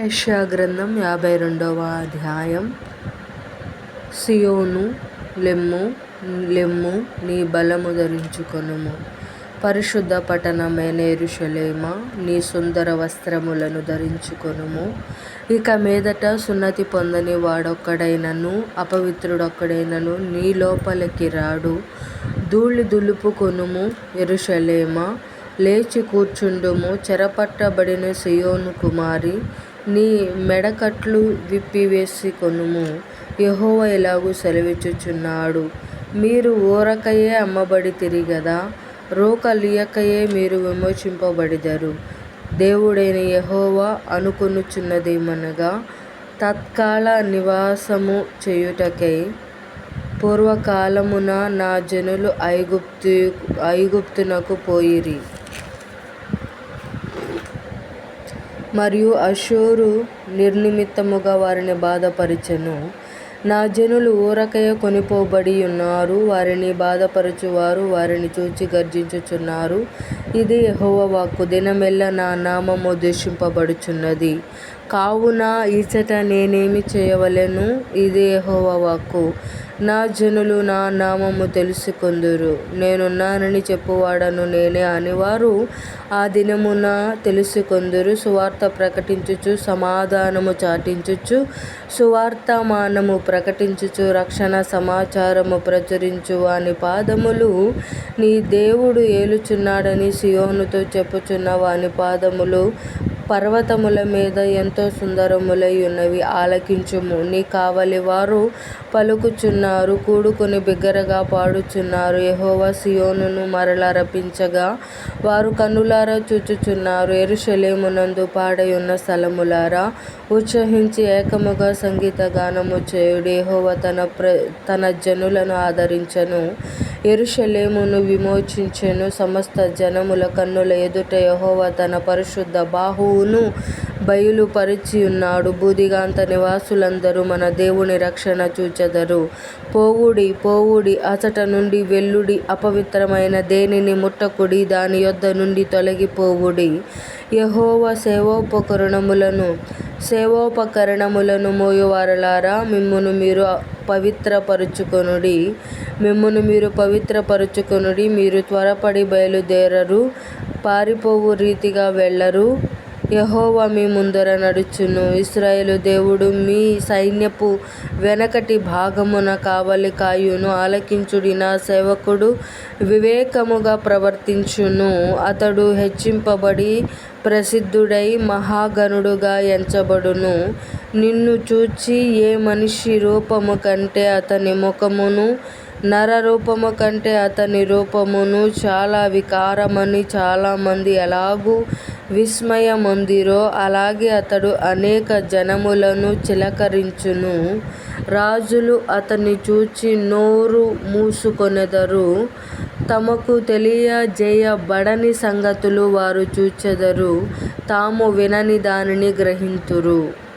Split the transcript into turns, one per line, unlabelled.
యెషయా గ్రంథం యాభై రెండవ అధ్యాయం. సియోను లెమ్ము లెమ్ము నీ బలము ధరించుకొనుము. పరిశుద్ధ పట్టణమైన యెరూషలేమా నీ సుందర వస్త్రములను ధరించుకొనుము. ఇక మీదట సున్నతి పొందని వాడొక్కడైనను అపవిత్రుడొక్కడైనను నీ లోపలికి రాడు. ధూళి దులుపుకొనుము ఎరుషలేమ లేచి కూర్చుండుము చెరపట్టబడిన సియోను కుమారి. నీ మెడకట్లు విప్పివేసికొనుము యెహోవా ఇలాగు సెలవిచ్చుచున్నాడు. మీరు ఊరకయే అమ్మబడితిరి గదా? రోకలియకయే మీరు విమోచింపబడిదరు. దేవుడైన యెహోవా అనుకొనుచున్నదేమనగా తత్కాల నివాసము చేయుటకై పూర్వకాలమున నా జనులు ఐగుప్తు ఐగుప్తునకు పోయిరి. మరియు అష్షూరు నిర్నిమిత్తముగా వారిని బాధపరచెను. నా జనులు ఊరకయ కొనిపోబడి ఉన్నారు. వారిని బాధపరచువారు వారిని చూచి గర్జించుచున్నారు. ఇది యెహోవా వాక్కు. దినమెల్ల నా నామము దూషింపబడుచున్నది కావున ఈచట నేనేమి చేయవలెను? ఇది యెహోవా వాక్కు. నా జనులు నా నామము తెలుసుకొందురు. నేనున్నానని చెప్పువాడను నేనే అని వారు ఆ దినమున తెలుసుకొందురు. సువార్త ప్రకటించుచు సమాధానము చాటించుచు సువార్తమానము ప్రకటించుచు రక్షణ సమాచారము ప్రచురించు వాని పాదములు నీ దేవుడు ఏలుచున్నాడని సియోనుతో చెప్పుచున్న వాని పాదములు పర్వతముల మీద ఎంతో సుందరములై ఉన్నవి ఆలకించుము. నీ కావలి వారు పలుకుచున్నారు కూడుకుని బిగ్గరగా పాడుచున్నారు. యహోవా సియోనును మరల రప్పించగా వారు కన్నులారా చూచుచున్నారు. ఎరుషలేమునందు పాడై ఉన్న స్థలములారా ఉత్సహించి ఏకముగా సంగీత గానము చేయుడు. యహోవా తన ప్ర తన జనులను ఆదరించను. యెరూషలేమును విమోచించెను సమస్త జనముల కన్నుల ఎదుట యెహోవా తన పరిశుద్ధ బాహువును బయలుపరచి ఉన్నాడు బూదిగాంత నివాసులందరూ మన దేవుని రక్షణ చూచెదరు. పోవుడి పోవుడి అచట నుండి వెల్లుడి అపవిత్రమైన దేనిని ముట్టకుడి దాని యొద్ద నుండి తొలగిపోవుడి. యహోవ సేవోపకరణములను సేవోపకరణములను మోయువారలారా మిమ్మును మీరు పవిత్రపరచుకొనుడి. మిమ్మును మీరు పవిత్రపరచుకొనుడి. మీరు త్వరపడి బయలుదేరరు పారిపోవు రీతిగా వెళ్ళరు. యెహోవా మీ ముందర నడుచును. ఇస్రాయేలు దేవుడు మీ సైన్యపు వెనకటి భాగమున కావలి కాయును ఆలకించుడి. నా సేవకుడు వివేకముగా ప్రవర్తించును. అతడు హెచ్చింపబడి ప్రసిద్ధుడై మహాగణుడుగా ఎంచబడును. నిన్ను చూచి ఏ మనిషి రూపము కంటే అతని ముఖమును నర రూపము కంటే అతని రూపమును చాలా వికారమని చాలామంది ఎలాగూ విస్మయమొందిరో అలాగే అతడు అనేక జనములను చిలకరించును. రాజులు అతన్ని చూచి నోరు మూసుకొనెదరు. తమకు తెలియజేయబడని సంగతులు వారు చూచెదరు. తాము వినని దానిని గ్రహింతురు.